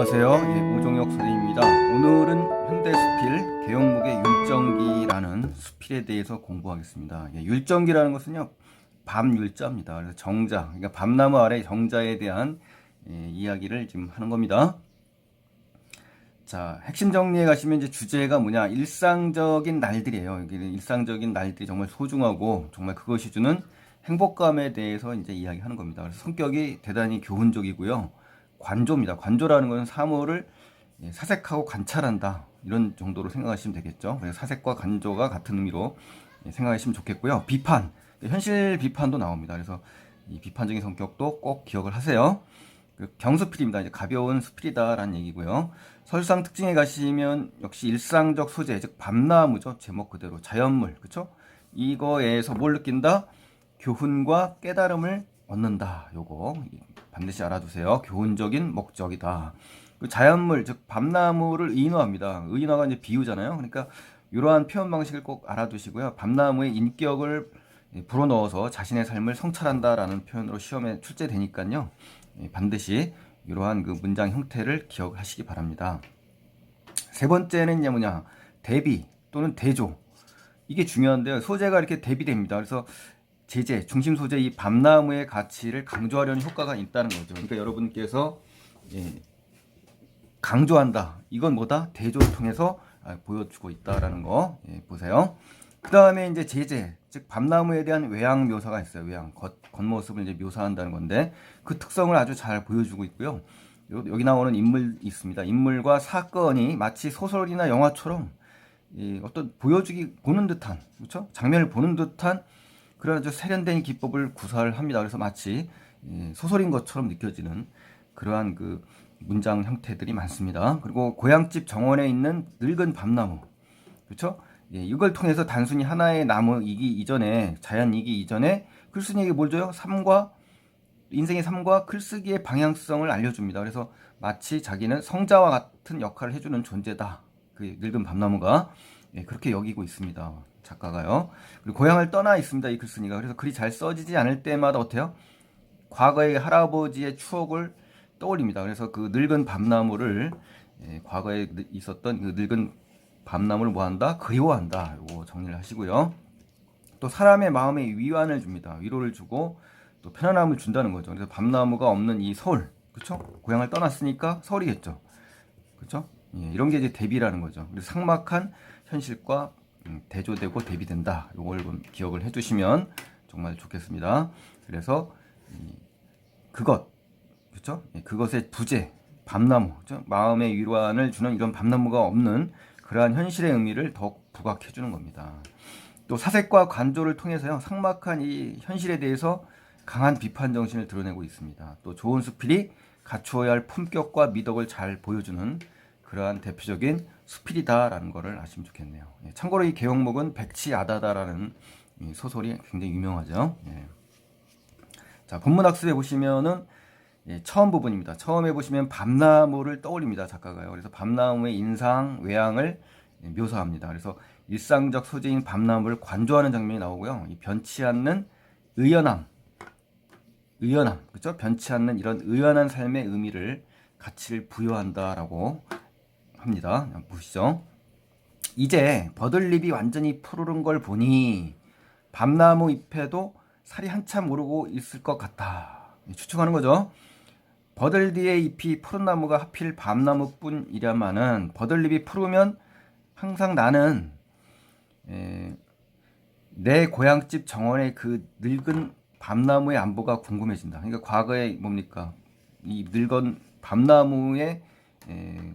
안녕하세요. 예, 오종혁 선생님입니다. 오늘은 현대수필 개용목의 율정기라는 수필에 대해서 공부하겠습니다. 예, 율정기라는 것은요, 밤율자입니다. 그래서 정자, 그러니까 밤나무 아래 정자에 대한 예, 이야기를 지금 하는 겁니다. 자, 핵심 정리해 가시면 이제 주제가 뭐냐, 일상적인 날들이에요. 일상적인 날들이 정말 소중하고 정말 그것이 주는 행복감에 대해서 이제 이야기하는 겁니다. 그래서 성격이 대단히 교훈적이고요. 관조입니다. 관조라는 것은 사물을 예, 사색하고 관찰한다. 이런 정도로 생각하시면 되겠죠. 그래서 사색과 관조가 같은 의미로 예, 생각하시면 좋겠고요. 비판, 현실 비판도 나옵니다. 그래서 이 비판적인 성격도 꼭 기억을 하세요. 그 경수필입니다. 이제 가벼운 수필이다라는 얘기고요. 설상 특징에 가시면 역시 일상적 소재, 즉 밤나무죠. 제목 그대로 자연물, 그렇죠? 이거에서 뭘 느낀다? 교훈과 깨달음을 얻는다. 요거 반드시 알아두세요. 교훈적인 목적이다. 그 자연물, 즉 밤나무를 의인화합니다. 의인화가 이제 비유잖아요. 그러니까 이러한 표현 방식을 꼭 알아두시고요. 밤나무의 인격을 불어넣어서 자신의 삶을 성찰한다라는 표현으로 시험에 출제되니까요. 예, 반드시 이러한 그 문장 형태를 기억하시기 바랍니다. 세 번째는 뭐냐 대비 또는 대조 이게 중요한데요. 소재가 이렇게 대비됩니다. 그래서 제재 중심 소재 이 밤나무의 가치를 강조하려는 효과가 있다는 거죠. 그러니까 여러분께서 예, 강조한다. 이건 뭐다? 대조를 통해서 아, 보여주고 있다라는 거 예, 보세요. 그 다음에 이제 제재, 즉 밤나무에 대한 외양 묘사가 있어요. 외양 겉 겉모습을 이제 묘사한다는 건데 그 특성을 아주 잘 보여주고 있고요. 여기 나오는 인물 있습니다. 인물과 사건이 마치 소설이나 영화처럼 이 어떤 보여주기 보는 듯한 그렇죠? 장면을 보는 듯한 그런 아주 세련된 기법을 구사를 합니다. 그래서 마치 소설인 것처럼 느껴지는 그러한 그 문장 형태들이 많습니다. 그리고 고향집 정원에 있는 늙은 밤나무 그렇죠? 예, 이걸 통해서 단순히 하나의 나무이기 이전에 자연이기 이전에 글쓴이에게 뭘 줘요? 삶과 인생의 삶과 글쓰기의 방향성을 알려줍니다. 그래서 마치 자기는 성자와 같은 역할을 해주는 존재다. 그 늙은 밤나무가 예, 그렇게 여기고 있습니다. 작가가요. 그리고 고향을 떠나 있습니다. 이 글쓴이가. 그래서 글이 잘 써지지 않을 때마다 어때요? 과거의 할아버지의 추억을 떠올립니다. 그래서 그 늙은 밤나무를 예, 과거에 있었던 그 늙은 밤나무를 뭐한다? 그리워한다. 이거 정리를 하시고요. 또 사람의 마음에 위안을 줍니다. 위로를 주고 또 편안함을 준다는 거죠. 그래서 밤나무가 없는 이 서울, 그렇죠? 고향을 떠났으니까 서울이겠죠, 그렇죠? 예, 이런 게 이제 대비라는 거죠. 그래서 상막한 현실과 음, 대조되고 대비된다. 이걸 기억을 해두시면 정말 좋겠습니다. 그래서 그것, 그렇죠? 예, 그것의 부재, 밤나무, 그렇죠? 마음의 위로안을 주는 이런 밤나무가 없는 그러한 현실의 의미를 더욱 부각해 주는 겁니다. 또 사색과 관조를 통해서요 상막한 이 현실에 대해서 강한 비판 정신을 드러내고 있습니다. 또 좋은 수필이 갖추어야 할 품격과 미덕을 잘 보여주는 그러한 대표적인 수필이다라는 것을 아시면 좋겠네요. 예, 참고로 이 개용목은 백치아다다라는 소설이 굉장히 유명하죠. 예. 자 본문학습에 보시면은 예, 처음 부분입니다. 처음에 보시면 밤나무를 떠올립니다. 작가가요. 그래서 밤나무의 인상, 외양을 묘사합니다. 그래서 일상적 소재인 밤나무를 관조하는 장면이 나오고요. 이 변치 않는 의연함, 의연함, 그렇죠? 변치 않는 이런 의연한 삶의 의미를 가치를 부여한다라고 합니다. 보시죠. 이제 버들잎이 완전히 푸르른 걸 보니 밤나무 잎에도 살이 한참 오르고 있을 것 같다. 추측하는 거죠. 버들뒤의 잎이 푸른 나무가 하필 밤나무뿐이라마는 버들잎이 푸르면 항상 나는 에, 내 고향집 정원의 그 늙은 밤나무의 안보가 궁금해진다. 그러니까 과거에 뭡니까 이 늙은 밤나무의 에,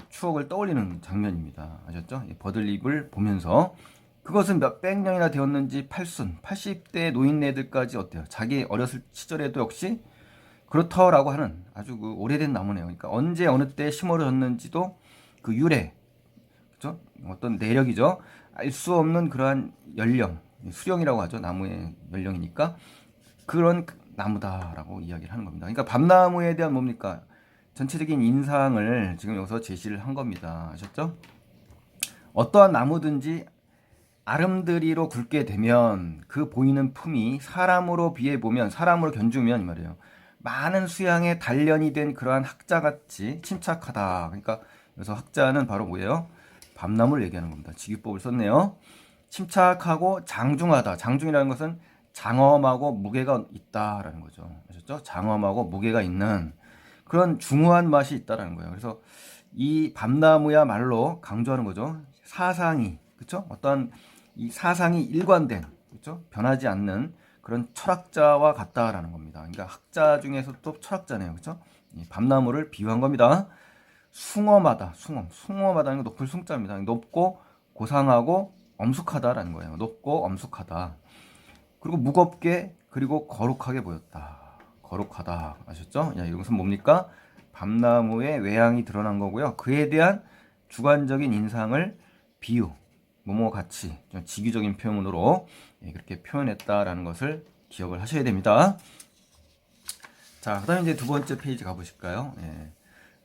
추억을 떠올리는 장면입니다. 아셨죠? 버들잎을 보면서 그것은 몇백 년이나 되었는지 팔순, 80대 노인네들까지 어때요? 자기 어렸을 시절에도 역시 그렇다라고 하는 아주 그 오래된 나무네요. 그러니까 언제 어느 때 심어졌는지도 그 유래, 그죠? 어떤 내력이죠. 알 수 없는 그러한 연령, 수령이라고 하죠. 나무의 연령이니까 그런 나무다라고 이야기를 하는 겁니다. 그러니까 밤나무에 대한 뭡니까? 전체적인 인상을 지금 여기서 제시를 한 겁니다. 아셨죠? 어떠한 나무든지 아름드리로 굵게 되면 그 보이는 품이 사람으로 비해 보면 사람으로 견주면 이 말이에요. 많은 수양에 단련이 된 그러한 학자같이 침착하다. 그러니까 그래서 학자는 바로 뭐예요? 밤나무를 얘기하는 겁니다. 직유법을 썼네요. 침착하고 장중하다. 장중이라는 것은 장엄하고 무게가 있다라는 거죠. 아셨죠? 장엄하고 무게가 있는 그런 중후한 맛이 있다라는 거예요. 그래서 이 밤나무야말로 강조하는 거죠. 사상이 그렇죠? 어떠한 이 사상이 일관된 그렇죠? 변하지 않는 그런 철학자와 같다라는 겁니다. 그러니까 학자 중에서도 철학자네요. 그렇죠? 이 밤나무를 비유한 겁니다. 숭엄하다. 숭엄. 숭엄하다는 건 높을 숭자입니다. 높고 고상하고 엄숙하다라는 거예요. 높고 엄숙하다. 그리고 무겁게 그리고 거룩하게 보였다. 거룩하다. 아셨죠? 야, 이것은 뭡니까? 밤나무의 외양이 드러난 거고요. 그에 대한 주관적인 인상을 비유, 뭐뭐 같이 좀 직유적인 표현으로 예, 그렇게 표현했다라는 것을 기억을 하셔야 됩니다. 자, 그다음에 이제 두 번째 페이지 가보실까요? 예.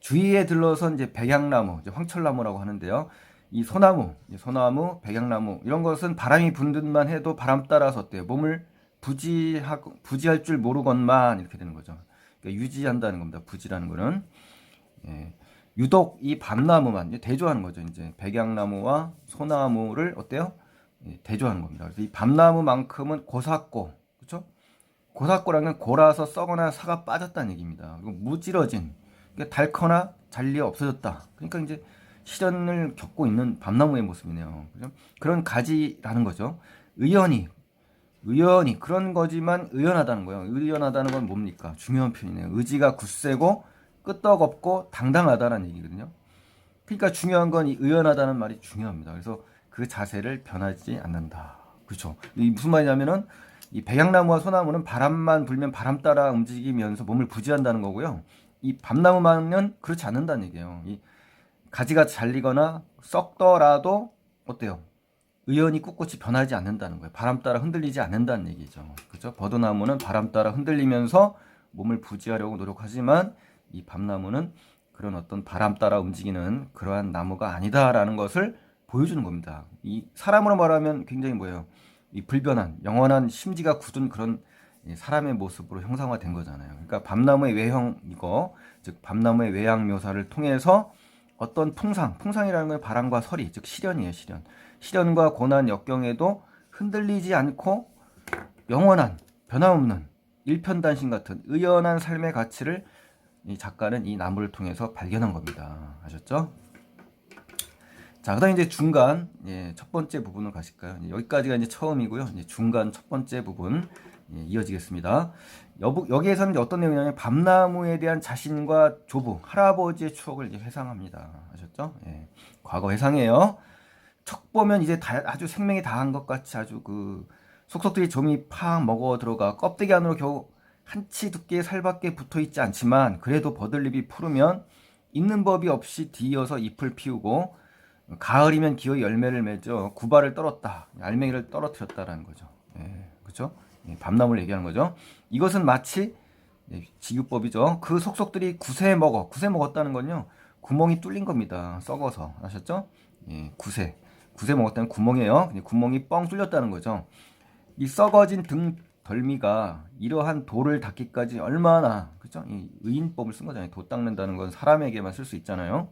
주위에 들러서 이제 백양나무, 이제 황철나무라고 하는데요. 이 소나무, 이 소나무, 백양나무 이런 것은 바람이 분 듯만 해도 바람 따라서 어때요? 몸을 부지하고 부지할 줄 모르건만 이렇게 되는 거죠. 그러니까 유지한다는 겁니다. 부지라는 거는 예. 유독 이 밤나무만 대조하는 거죠. 이제 백양나무와 소나무를 어때요? 예, 대조하는 겁니다. 그래서 이 밤나무만큼은 고삭고, 그렇죠? 고삭고라는 건 골아서 썩거나 사가 빠졌다는 얘기입니다. 그리고 무찌러진, 그러니까 닳거나 잘리 없어졌다. 그러니까 이제 시련을 겪고 있는 밤나무의 모습이네요. 그죠? 그런 가지라는 거죠. 의연히, 의연히 그런 거지만 의연하다는 거예요. 의연하다는 건 뭡니까? 중요한 표현이네요. 의지가 굳세고 끄떡없고 당당하다는 얘기거든요. 그러니까 중요한 건 이 의연하다는 말이 중요합니다. 그래서 그 자세를 변하지 않는다. 그렇죠. 이 무슨 말이냐면은 이 백양나무와 소나무는 바람만 불면 바람 따라 움직이면서 몸을 부지한다는 거고요. 이 밤나무만은 그렇지 않는다는 얘기예요. 이 가지가 잘리거나 썩더라도 어때요? 의연히 꿋꿋이 변하지 않는다는 거예요. 바람 따라 흔들리지 않는다는 얘기죠. 그렇죠? 버드나무는 바람 따라 흔들리면서 몸을 부지하려고 노력하지만 이 밤나무는 그런 어떤 바람 따라 움직이는 그러한 나무가 아니다라는 것을 보여주는 겁니다. 이 사람으로 말하면 굉장히 뭐예요? 이 불변한 영원한 심지가 굳은 그런 사람의 모습으로 형상화된 거잖아요. 그러니까 밤나무의 외형 이거 즉 밤나무의 외양 묘사를 통해서 어떤 풍상, 풍상이라는 건 바람과 서리, 즉 시련이에요, 시련. 시련과 고난 역경에도 흔들리지 않고 영원한 변함없는 일편단심 같은 의연한 삶의 가치를 이 작가는 이 나무를 통해서 발견한 겁니다. 아셨죠? 자, 그다음 이제 중간 예, 첫 번째 부분으로 가실까요? 여기까지가 이제 처음이고요. 이제 중간 첫 번째 부분 예, 이어지겠습니다. 여부, 여기에서는 어떤 내용이냐면 밤나무에 대한 자신과 조부 할아버지의 추억을 회상합니다. 아셨죠? 예, 과거 회상이에요. 척 보면 이제 다, 아주 생명이 다한 것 같이 아주 그 속속들이 점이 팍 먹어 들어가 껍데기 안으로 겨우 한 치 두께의 살밖에 붙어 있지 않지만 그래도 버들잎이 푸르면 있는 법이 없이 뒤이어서 잎을 피우고 가을이면 기어 열매를 맺어 구발을 떨었다 알맹이를 떨어뜨렸다라는 거죠. 예, 그렇죠? 예, 밤나무를 얘기하는 거죠. 이것은 마치 예, 직유법이죠. 그 속속들이 구세 먹어 구세 먹었다는 건요 구멍이 뚫린 겁니다. 썩어서 아셨죠? 예, 구세 구세 먹었다는 구멍이에요. 구멍이 뻥 뚫렸다는 거죠. 이 썩어진 등 덜미가 이러한 돌을 닦기까지 얼마나 그죠? 이 의인법을 쓴 거잖아요. 도 닦는다는 건 사람에게만 쓸 수 있잖아요.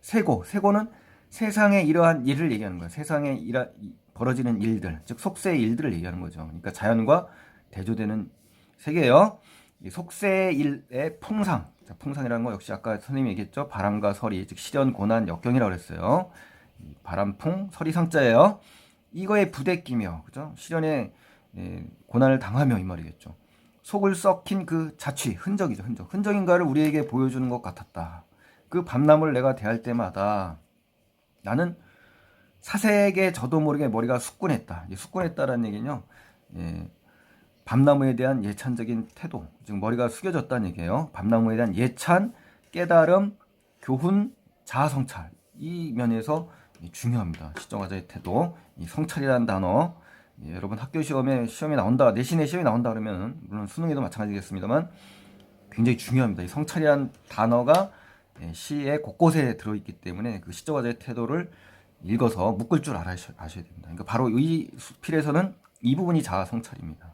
세고 세고는 세상에 이러한 일을 얘기하는 거예요. 세상에 일하, 벌어지는 일들, 즉 속세의 일들을 얘기하는 거죠. 그러니까 자연과 대조되는 세계예요. 이 속세의 일의 풍상. 자, 풍상이라는 거 역시 아까 선생님이 얘기했죠. 바람과 서리, 즉 시련, 고난, 역경이라고 그랬어요. 바람풍, 서리 상자예요. 이거에 부대끼며, 그죠? 시련에 예, 고난을 당하며 이 말이겠죠. 속을 썩힌 그 자취, 흔적이죠, 흔적. 흔적인가를 우리에게 보여주는 것 같았다. 그 밤나무를 내가 대할 때마다 나는 사색에 저도 모르게 머리가 숙군했다. 숙군했다라는 얘기는요, 예, 밤나무에 대한 예찬적인 태도, 즉 머리가 숙여졌다는 얘기예요. 밤나무에 대한 예찬, 깨달음, 교훈, 자아성찰 이 면에서 중요합니다. 시정화자의 태도, 이 성찰이라는 단어 예, 여러분 학교 시험에 시험이 나온다, 내신에 시험이 나온다 그러면 물론 수능에도 마찬가지겠습니다 굉장히 중요합니다. 이 성찰이라는 단어가 예, 시의 곳곳에 들어있기 때문에 그 시적화자의 태도를 읽어서 묶을 줄 알아셔, 아셔야 됩니다. 그러니까 바로 이 필에서는 이 부분이 자아 성찰입니다.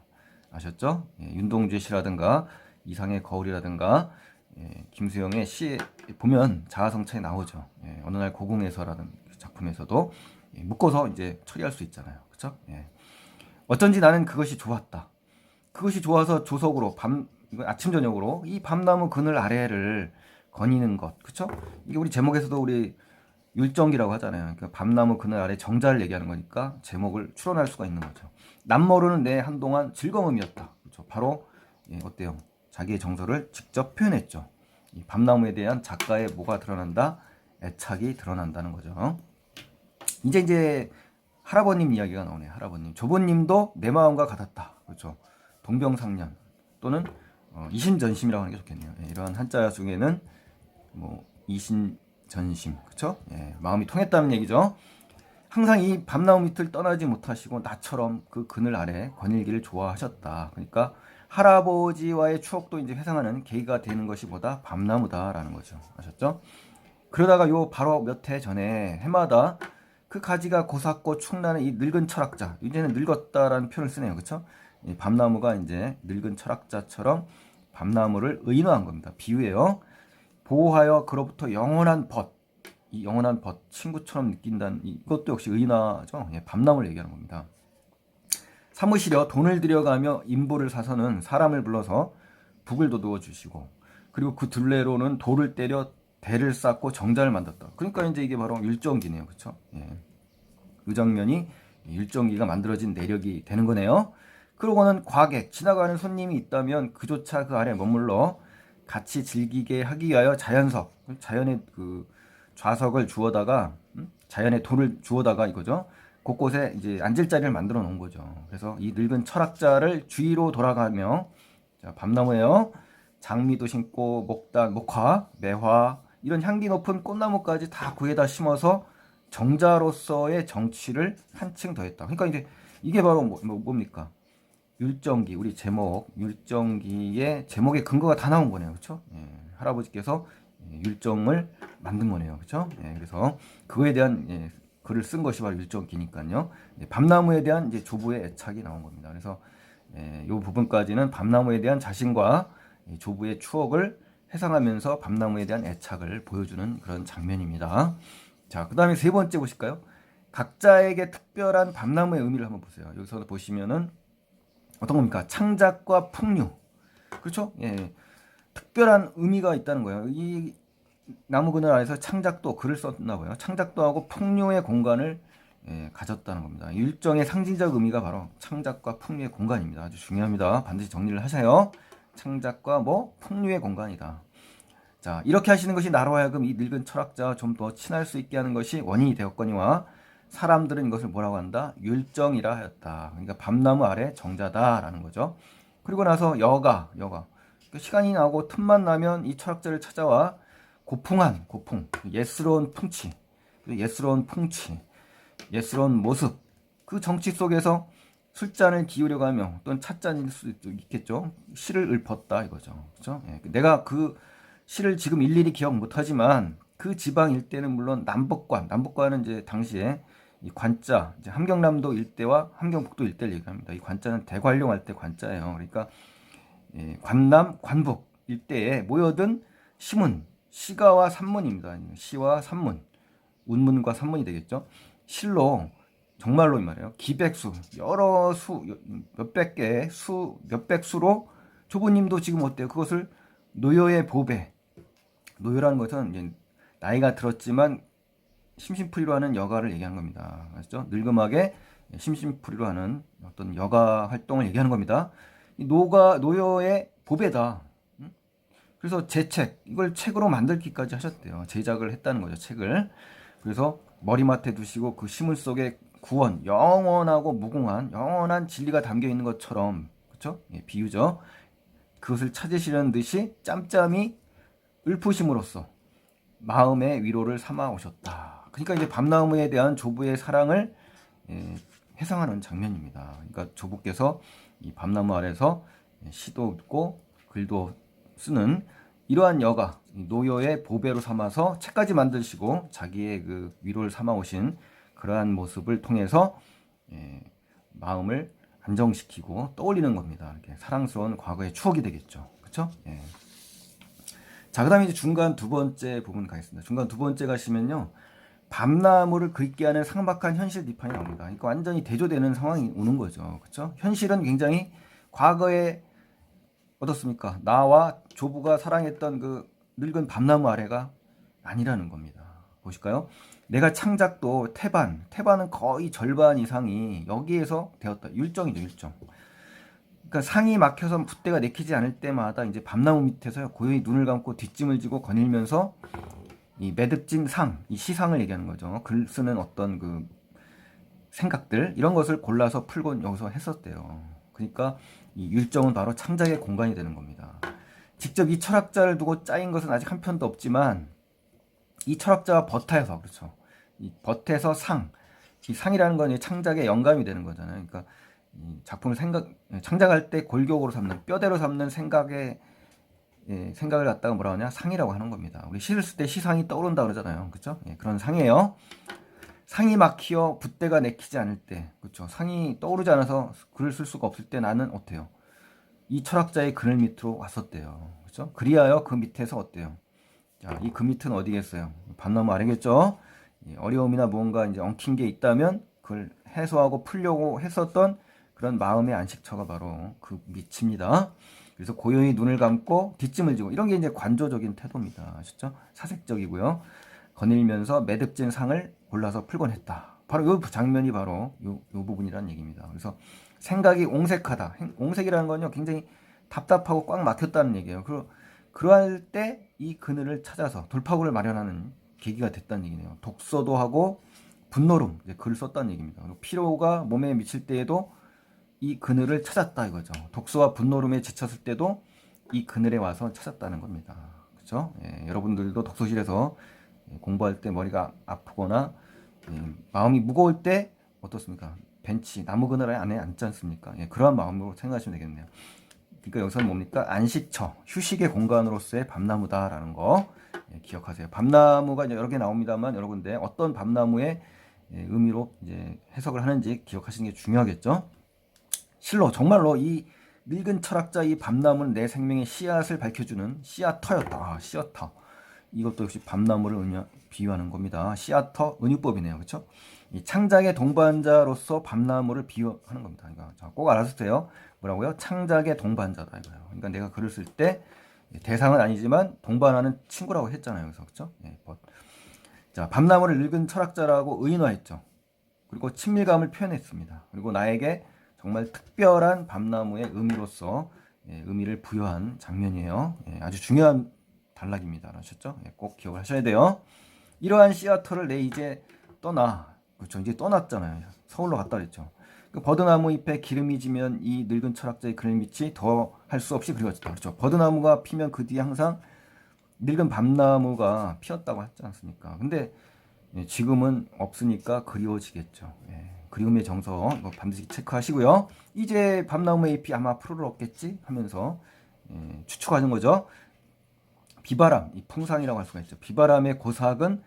아셨죠? 예, 윤동주의 시라든가 이상의 거울이라든가 예, 김수영의 시에 보면 자아 성찰이 나오죠. 예, 어느 날 고궁에서라는 작품에서도 예, 묶어서 이제 처리할 수 있잖아요. 그렇죠? 예. 어쩐지 나는 그것이 좋았다. 그것이 좋아서 조석으로 밤 아침 저녁으로 이 밤나무 그늘 아래를 거니는 것, 그렇죠? 이게 우리 제목에서도 우리 율정기라고 하잖아요. 그러니까 밤나무 그늘 아래 정자를 얘기하는 거니까 제목을 추론할 수가 있는 거죠. 남모르는 내 한동안 즐거움이었다. 그렇죠? 바로 예, 어때요? 자기의 정서를 직접 표현했죠. 이 밤나무에 대한 작가의 뭐가 드러난다? 애착이 드러난다는 거죠. 이제 이제 할아버님 이야기가 나오네요. 할아버님. 조보님도 내 마음과 같았다. 그렇죠. 동병상련 또는 어, 이신전심이라고 하는 게 좋겠네요. 예, 이러한 한자 중에는 뭐 이신전심, 그렇죠? 예, 마음이 통했다는 얘기죠. 항상 이 밤나무 밑을 떠나지 못하시고 나처럼 그 그늘 아래 거닐기를 좋아하셨다. 그러니까 할아버지와의 추억도 이제 회상하는 계기가 되는 것이 보다 밤나무다라는 거죠. 아셨죠? 그러다가 요 바로 몇 해 전에 해마다 그 가지가 고삭고 축나는 이 늙은 철학자 이제는 늙었다라는 표현을 쓰네요. 그렇죠? 이 밤나무가 이제 늙은 철학자처럼 밤나무를 의인화한 겁니다. 비유예요. 보호하여 그로부터 영원한 벗, 이 영원한 벗, 친구처럼 느낀다는 이것도 역시 의인화죠. 예, 밤나무를 얘기하는 겁니다. 사무실여 돈을 들여가며 인보를 사서는 사람을 불러서 북을 돋워 주시고 그리고 그 둘레로는 돌을 때려 대를 쌓고 정자를 만들었다. 그러니까 이제 이게 바로 율정기네요. 그렇죠? 예. 그 장면이 율정기가 만들어진 내력이 되는 거네요. 그러고는 과객, 지나가는 손님이 있다면 그조차 그 아래 머물러 같이 즐기게 하기 위하여 자연석, 자연의 그 좌석을 주워다가 음? 자연의 돌을 주워다가 이거죠. 곳곳에 이제 앉을 자리를 만들어 놓은 거죠. 그래서 이 늙은 철학자를 주위로 돌아가며 자, 밤나무에요. 장미도 심고 목단, 목화, 매화 이런 향기 높은 꽃나무까지 다 구해다 심어서 정자로서의 정치를 한층 더했다. 그러니까 이제 이게 바로 뭐, 뭐 뭡니까? 율정기 우리 제목 율정기의 제목의 근거가 다 나온 거네요. 그렇죠? 예, 할아버지께서 율정을 만든 거네요. 그렇죠? 예, 그래서 그거에 대한 예, 글을 쓴 것이 바로 율정기니까요. 예, 밤나무에 대한 이제 조부의 애착이 나온 겁니다. 그래서 이 예, 부분까지는 밤나무에 대한 자신과 조부의 추억을 회상하면서 밤나무에 대한 애착을 보여주는 그런 장면입니다. 자, 그 다음에 세 번째 보실까요? 각자에게 특별한 밤나무의 의미를 한번 보세요. 여기서 보시면은 어떤 겁니까? 창작과 풍류. 그렇죠? 예. 특별한 의미가 있다는 거예요. 이 나무 그늘 아래서 창작도 글을 썼나 봐요. 창작도 하고 풍류의 공간을 예, 가졌다는 겁니다. 일정의 상징적 의미가 바로 창작과 풍류의 공간입니다. 아주 중요합니다. 반드시 정리를 하셔요. 창작과 뭐 풍류의 공간이다. 자 이렇게 하시는 것이 나로 하여금 이 늙은 철학자와 좀 더 친할 수 있게 하는 것이 원인이 되었거니와 사람들은 이것을 뭐라고 한다? 율정이라 하였다. 그러니까 밤나무 아래 정자다라는 거죠. 그리고 나서 여가, 여가. 그러니까 시간이 나고 틈만 나면 이 철학자를 찾아와 고풍한, 고풍, 예스러운 풍치, 예스러운 풍치, 예스러운 모습, 그 정치 속에서 술잔을 기울여가며 또는 찻잔일 수도 있겠죠. 시를 읊었다 이거죠. 그렇죠? 예, 내가 그 시를 지금 일일이 기억 못하지만 그 지방 일대는 물론 남북관, 남북관은 이제 당시에 이 관자, 이제 함경남도 일대와 함경북도 일대를 얘기합니다. 이 관자는 대관룡할 때 관자예요. 그러니까 예, 관남, 관북 일대에 모여든 시문, 시가와 산문입니다. 시와 산문, 운문과 산문이 되겠죠. 실로 정말로 이 말이에요. 기백수, 여러 수, 몇백 개, 수, 몇백 수로 조부님도 지금 어때요? 그것을 노여의 보배, 노여라는 것은 이제 나이가 들었지만 심심풀이로 하는 여가를 얘기하는 겁니다. 아시죠? 늙음하게 심심풀이로 하는 어떤 여가 활동을 얘기하는 겁니다. 이 노가 노여의 보배다. 그래서 제 책, 이걸 책으로 만들기까지 하셨대요. 제작을 했다는 거죠, 책을. 그래서 머리맡에 두시고 그 시물 속에 구원, 영원하고 무궁한, 영원한 진리가 담겨 있는 것처럼, 그쵸? 예, 비유죠. 그것을 찾으시려는 듯이 짬짬이 읊으심으로써 마음의 위로를 삼아 오셨다. 그러니까 이제 밤나무에 대한 조부의 사랑을 예, 회상하는 장면입니다. 그러니까 조부께서 이 밤나무 아래서 시도 읽고 글도 쓰는 이러한 여가 노여의 보배로 삼아서 책까지 만드시고 자기의 그 위로를 삼아 오신 그러한 모습을 통해서 예, 마음을 안정시키고 떠올리는 겁니다. 이렇게 사랑스러운 과거의 추억이 되겠죠. 그렇죠? 예. 자, 그다음에 이제 중간 두 번째 부분 가겠습니다. 중간 두 번째 가시면요. 밤나무를 긁게 하는 상박한 현실 비판이 나옵니다. 그러니까 완전히 대조되는 상황이 오는 거죠. 그렇죠? 현실은 굉장히 과거에 어떻습니까? 나와 조부가 사랑했던 그 늙은 밤나무 아래가 아니라는 겁니다. 보실까요? 내가 창작도 태반, 태반은 거의 절반 이상이 여기에서 되었다. 율정이죠, 율정. 그러니까 상이 막혀서 붓대가 내키지 않을 때마다 이제 밤나무 밑에서 고요히 눈을 감고 뒷짐을 지고 거닐면서 이 매듭진 상, 이 시상을 얘기하는 거죠. 글 쓰는 어떤 그 생각들 이런 것을 골라서 풀곤 여기서 했었대요. 그러니까 이 율정은 바로 창작의 공간이 되는 겁니다. 직접 이 철학자를 두고 짜인 것은 아직 한 편도 없지만 이 철학자와 버타에서 그렇죠. 이 버타에서 상, 이 상이라는 건이 창작의 영감이 되는 거잖아요. 그러니까 이 작품을 생각 창작할 때 골격으로 삼는 뼈대로 삼는 생각의 예, 생각을 갖다가 뭐라 하냐 상이라고 하는 겁니다. 우리 시를 쓸 때 시상이 떠오른다 그러잖아요. 그렇죠? 예, 그런 상이에요. 상이 막히어 붓대가 내키지 않을 때, 그렇죠? 상이 떠오르지 않아서 글을 쓸 수가 없을 때 나는 어때요? 이 철학자의 그늘 밑으로 왔었대요. 그렇죠? 그리하여 그 밑에서 어때요? 자, 이 그 밑은 어디겠어요? 밤나무 아래겠죠? 예, 어려움이나 무언가 이제 엉킨 게 있다면 그걸 해소하고 풀려고 했었던 그런 마음의 안식처가 바로 그 밑입니다. 그래서 고요히 눈을 감고 뒷짐을 지고 이런 게 이제 관조적인 태도입니다. 아시죠? 사색적이고요. 거닐면서 매듭진 상을 골라서 풀곤 했다. 바로 이 장면이 바로 이, 이 부분이라는 얘기입니다. 그래서 생각이 옹색하다. 행- 옹색이라는 건요, 굉장히 답답하고 꽉 막혔다는 얘기예요. 그러, 그러할 때 이 그늘을 찾아서 돌파구를 마련하는 계기가 됐다는 얘기네요. 독서도 하고 분노름, 이제 글을 썼다는 얘기입니다. 그리고 피로가 몸에 미칠 때에도 이 그늘을 찾았다 이거죠. 독서와 분노름에 지쳤을 때도 이 그늘에 와서 찾았다는 겁니다. 그렇죠? 예, 여러분들도 독서실에서 예, 공부할 때 머리가 아프거나 예, 마음이 무거울 때 어떻습니까? 벤치 나무 그늘 안에 앉지 않습니까? 예, 그러한 마음으로 생각하시면 되겠네요. 그러니까 여기서는 뭡니까? 안식처, 휴식의 공간으로서의 밤나무다라는 거 예, 기억하세요. 밤나무가 여러 개 나옵니다만 여러분들 어떤 밤나무의 예, 의미로 이제 해석을 하는지 기억하시는 게 중요하겠죠. 실로 정말로 이 늙은 철학자 이 밤나무는 내 생명의 씨앗을 밝혀주는 씨앗터였다. 아, 씨앗터. 이것도 역시 밤나무를 비유하는 겁니다. 씨앗터 은유법이네요. 그렇죠? 이 창작의 동반자로서 밤나무를 비유하는 겁니다. 그러니까 자, 꼭 알아주세요. 뭐라고요? 창작의 동반자다 이거예요. 그러니까 내가 글을 쓸 때 대상은 아니지만 동반하는 친구라고 했잖아요. 그래서 그렇죠? 예, 뭐. 자, 밤나무를 늙은 철학자라고 의인화했죠. 그리고 친밀감을 표현했습니다. 그리고 나에게 정말 특별한 밤나무의 의미로서 예, 의미를 부여한 장면이에요. 예, 아주 중요한 단락입니다. 아셨죠? 예, 꼭 기억을 하셔야 돼요. 이러한 시아터를 내 이제 떠나. 그렇죠. 이제 떠났잖아요. 서울로 갔다 그랬죠. 그 버드나무 잎에 기름이 지면 이 늙은 철학자의 그늘빛이 더 할 수 없이 그리워졌다. 그렇죠. 버드나무가 피면 그 뒤에 항상 늙은 밤나무가 피었다고 했지 않습니까? 근데 예, 지금은 없으니까 그리워지겠죠. 예, 그리움의 정서 이거 반드시 체크하시고요. 이제 밤나무의 잎이 아마 프로를 얻겠지 하면서 예, 추측하는 거죠. 비바람, 이 풍산이라고 할 수가 있죠. 비바람의 고삭은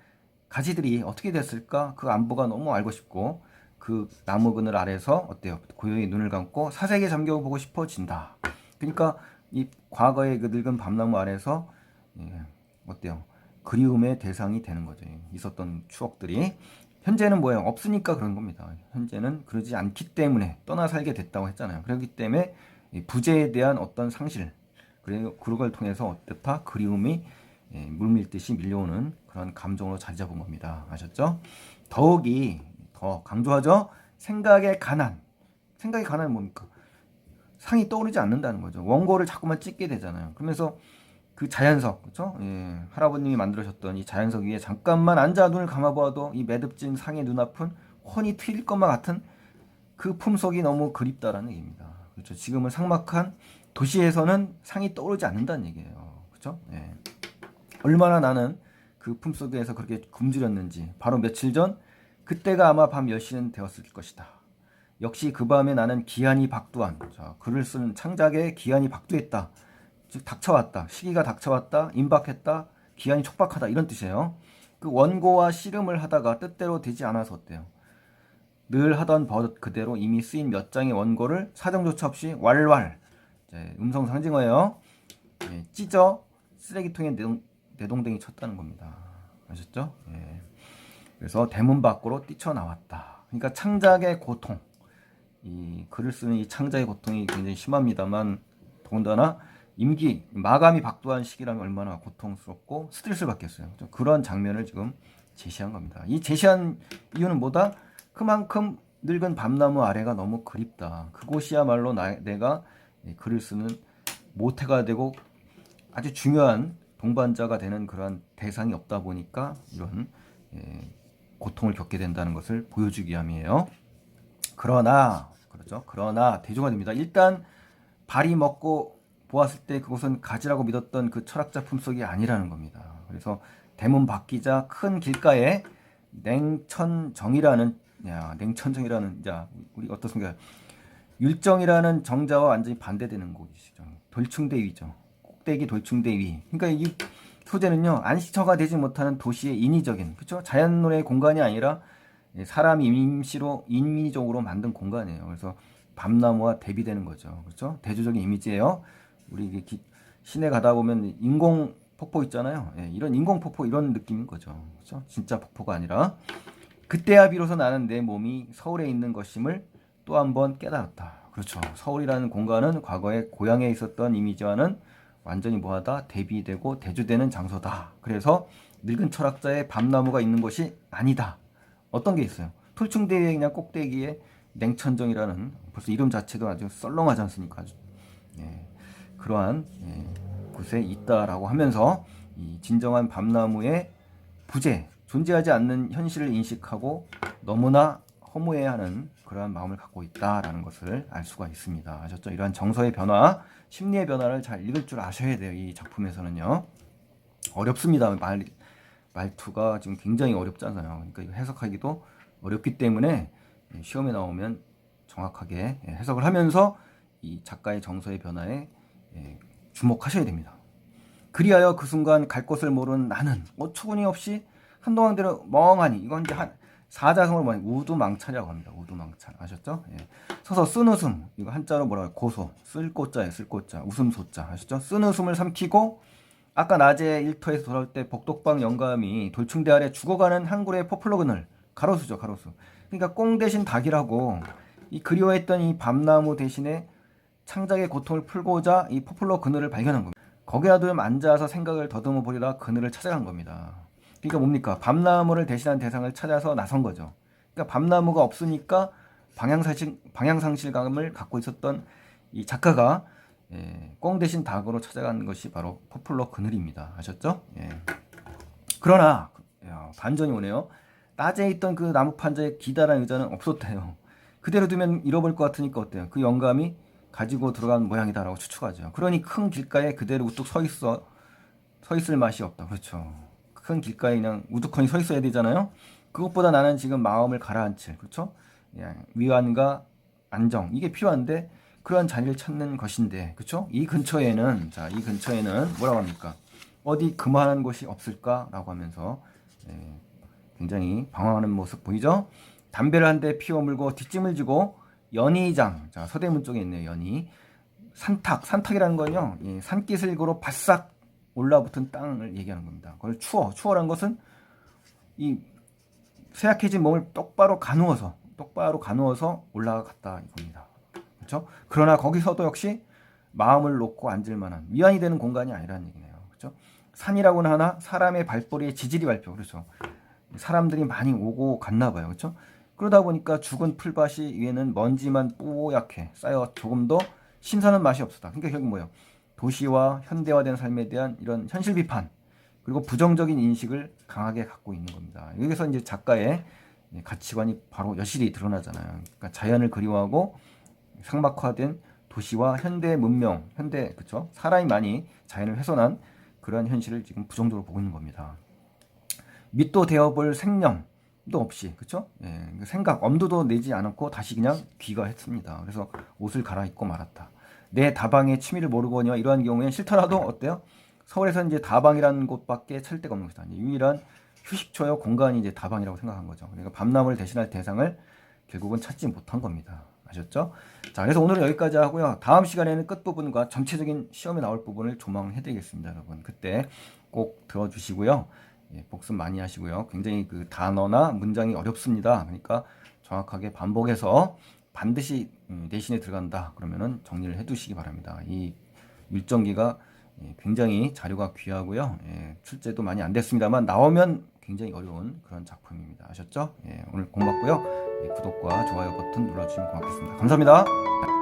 가지들이 어떻게 됐을까? 그 안부가 너무 알고 싶고 그 나무 그늘 아래서 어때요? 고요히 눈을 감고 사색에 잠겨 보고 싶어진다. 그러니까 이 과거의 그 늙은 밤나무 아래서 예, 어때요? 그리움의 대상이 되는 거죠. 있었던 추억들이 현재는 뭐예요? 없으니까 그런 겁니다. 현재는 그러지 않기 때문에 떠나 살게 됐다고 했잖아요. 그렇기 때문에 이 부재에 대한 어떤 상실 그리고 그걸 통해서 어떻다 그리움이 예, 물밀듯이 밀려오는 그런 감정으로 자리 잡은 겁니다. 아셨죠? 더욱이 더 강조하죠. 생각의 가난. 생각의 가난은 뭡니까? 상이 떠오르지 않는다는 거죠. 원고를 자꾸만 찍게 되잖아요. 그러면서 그 자연석, 그렇죠? 예, 할아버님이 만들으셨던 이 자연석 위에 잠깐만 앉아 눈을 감아보아도 이 매듭진 상의 눈앞은 훤히 트일 것만 같은 그 품속이 너무 그립다라는 얘기입니다. 그렇죠? 지금은 삭막한 도시에서는 상이 떠오르지 않는다는 얘기예요. 그렇죠? 예. 얼마나 나는 그 품속에서 그렇게 굶주렸는지 바로 며칠 전 그때가 아마 밤 10시는 되었을 것이다. 역시 그 밤에 나는 기한이 박두한 자, 글을 쓰는 창작에 기한이 박두했다. 즉 닥쳐왔다. 시기가 닥쳐왔다. 임박했다. 기한이 촉박하다. 이런 뜻이에요. 그 원고와 씨름을 하다가 뜻대로 되지 않아서 어때요? 늘 하던 버릇 그대로 이미 쓰인 몇 장의 원고를 사정조차 없이 왈왈 음성 상징어예요. 예, 찢어 쓰레기통에 내동, 내동댕이 쳤다는 겁니다. 아셨죠? 예. 그래서 대문 밖으로 뛰쳐나왔다. 그러니까 창작의 고통, 이 글을 쓰는 이 창작의 고통이 굉장히 심합니다만 더군다나 임기 마감이 박두한 시기라면 얼마나 고통스럽고 스트레스를 받겠어요. 좀 그런 장면을 지금 제시한 겁니다. 이 제시한 이유는 뭐다? 그만큼 늙은 밤나무 아래가 너무 그립다. 그곳이야말로 나, 내가 이 글을 쓰는 모태가 되고 아주 중요한 동반자가 되는 그러한 대상이 없다 보니까 이런 예, 고통을 겪게 된다는 것을 보여주기 위함이에요. 그러나 그렇죠. 그러나 대조가 됩니다. 일단 발이 먹고 보았을 때 그곳은 가지라고 믿었던 그 철학자 품속이 아니라는 겁니다. 그래서 대문 밖이자 큰 길가에 냉천정이라는 야 냉천정이라는 자 우리 어떻습니까? 율정이라는 정자와 완전히 반대되는 곳이죠. 돌충대위죠. 꼭대기 돌충대위. 그러니까 이 소재는요 안식처가 되지 못하는 도시의 인위적인 그렇죠? 자연 노래의 공간이 아니라 사람이 임시로 인위적으로 만든 공간이에요. 그래서 밤나무와 대비되는 거죠. 그렇죠? 대조적인 이미지예요. 우리 기- 시내 가다 보면 인공 폭포 있잖아요. 예, 이런 인공 폭포 이런 느낌인 거죠. 그렇죠? 진짜 폭포가 아니라 그때야 비로소 나는 내 몸이 서울에 있는 것임을 또 한 번 깨달았다. 그렇죠. 서울이라는 공간은 과거에 고향에 있었던 이미지와는 완전히 뭐하다 대비되고 대조되는 장소다. 그래서 늙은 철학자의 밤나무가 있는 곳이 아니다. 어떤 게 있어요? 풀충대의 그냥 꼭대기에 냉천정이라는 벌써 이름 자체도 아주 썰렁하지 않습니까? 아주 예, 그러한 예, 곳에 있다라고 하면서 이 진정한 밤나무의 부재, 존재하지 않는 현실을 인식하고 너무나 허무해하는 그러한 마음을 갖고 있다라는 것을 알 수가 있습니다. 아셨죠? 이러한 정서의 변화, 심리의 변화를 잘 읽을 줄 아셔야 돼요. 이 작품에서는요. 어렵습니다. 말, 말투가 지금 굉장히 어렵잖아요. 그러니까 이거 해석하기도 어렵기 때문에 예, 시험에 나오면 정확하게 예, 해석을 하면서 이 작가의 정서의 변화에 예, 주목하셔야 됩니다. 그리하여 그 순간 갈 곳을 모르는 나는 어처구니 없이 한동안 대로 멍하니 이건 이제 한 사자성어를 뭐냐 우두망차라고 합니다. 우두망차 아셨죠? 예. 서서 쓴 웃음 이거 한자로 뭐라고 해요? 고소 쓸꽃자예요. 쓸꽃자 웃음 소자 아셨죠? 쓴 웃음을 삼키고 아까 낮에 일터에서 돌아올 때 복덕방 영감이 돌충대 아래 죽어가는 한 그루의 포플러 그늘 가로수죠 가로수 그러니까 꽁 대신 닭이라고 이 그리워했던 이 밤나무 대신에 창작의 고통을 풀고자 이 포플러 그늘을 발견한 겁니다 거기라도 좀 앉아서 생각을 더듬어 보리라 그늘을 찾아간 겁니다 그러니까 뭡니까 밤나무를 대신한 대상을 찾아서 나선 거죠 그러니까 밤나무가 없으니까 방향상실, 방향상실감을 갖고 있었던 이 작가가 예, 꽁 대신 닭으로 찾아간 것이 바로 포플러 그늘입니다. 아셨죠? 예. 그러나 야, 반전이 오네요. 낮에 있던 그 나무 판자에 기다란 의자는 없었대요. 그대로 두면 잃어버릴 것 같으니까 어때요? 그 영감이 가지고 들어간 모양이다라고 추측하죠. 그러니 큰 길가에 그대로 우뚝 서 있어 서 있을 맛이 없다. 그렇죠. 큰 길가에 그냥 우두커니 서 있어야 되잖아요. 그것보다 나는 지금 마음을 가라앉힐 그렇죠? 예, 위안과 안정 이게 필요한데 그러한 자리를 찾는 것인데 그렇죠? 이 근처에는 자 이 근처에는 뭐라고 합니까? 어디 그만한 곳이 없을까라고 하면서 예, 굉장히 방황하는 모습 보이죠? 담배를 한 대 피워 물고 뒷짐을 지고 연희장 자 서대문 쪽에 있네요 연희 산탁 산탁이라는 건요 예, 산기슭으로 바싹 올라붙은 땅을 얘기하는 겁니다. 그걸 추워 추워란 것은 이 쇠약해진 몸을 똑바로 가누어서 똑바로 가누어서 올라갔다 이겁니다. 그렇죠? 그러나 거기서도 역시 마음을 놓고 앉을 만한 위안이 되는 공간이 아니라는 얘기네요. 그렇죠? 산이라고는 하나 사람의 발버리에 지질이 밟혀 그렇죠. 사람들이 많이 오고 갔나 봐요. 그렇죠? 그러다 보니까 죽은 풀밭이 위에는 먼지만 뽀얗게 쌓여 조금 더 신선한 맛이 없었다. 그러니까 결국 뭐예요? 도시와 현대화된 삶에 대한 이런 현실 비판 그리고 부정적인 인식을 강하게 갖고 있는 겁니다. 여기서 이제 작가의 가치관이 바로 여실히 드러나잖아요. 그러니까 자연을 그리워하고 상막화된 도시와 현대 문명, 현대 그쵸 사람이 많이 자연을 훼손한 그러한 현실을 지금 부정적으로 보고 있는 겁니다. 밑도 되어볼 생명도 없이 그쵸 예, 그 생각 엄두도 내지 않았고 다시 그냥 귀가했습니다. 그래서 옷을 갈아입고 말았다. 내 다방의 취미를 모르거니와 이러한 경우엔 싫더라도 어때요? 서울에서 이제 다방이라는 곳밖에 찾을 데가 없는 것이다. 유일한 휴식처요 공간이 이제 다방이라고 생각한 거죠. 그러니까 밤나무를 대신할 대상을 결국은 찾지 못한 겁니다. 아셨죠? 자, 그래서 오늘은 여기까지 하고요. 다음 시간에는 끝부분과 전체적인 시험에 나올 부분을 조망 해 드리겠습니다, 여러분. 그때 꼭 들어주시고요. 예, 복습 많이 하시고요. 굉장히 그 단어나 문장이 어렵습니다. 그러니까 정확하게 반복해서 반드시 음, 내신에 들어간다. 그러면은 정리를 해두시기 바랍니다. 이 일정기가 예, 굉장히 자료가 귀하고요. 예, 출제도 많이 안 됐습니다만 나오면 굉장히 어려운 그런 작품입니다. 아셨죠? 예, 오늘 고맙고요. 예, 구독과 좋아요 버튼 눌러주시면 고맙겠습니다. 감사합니다.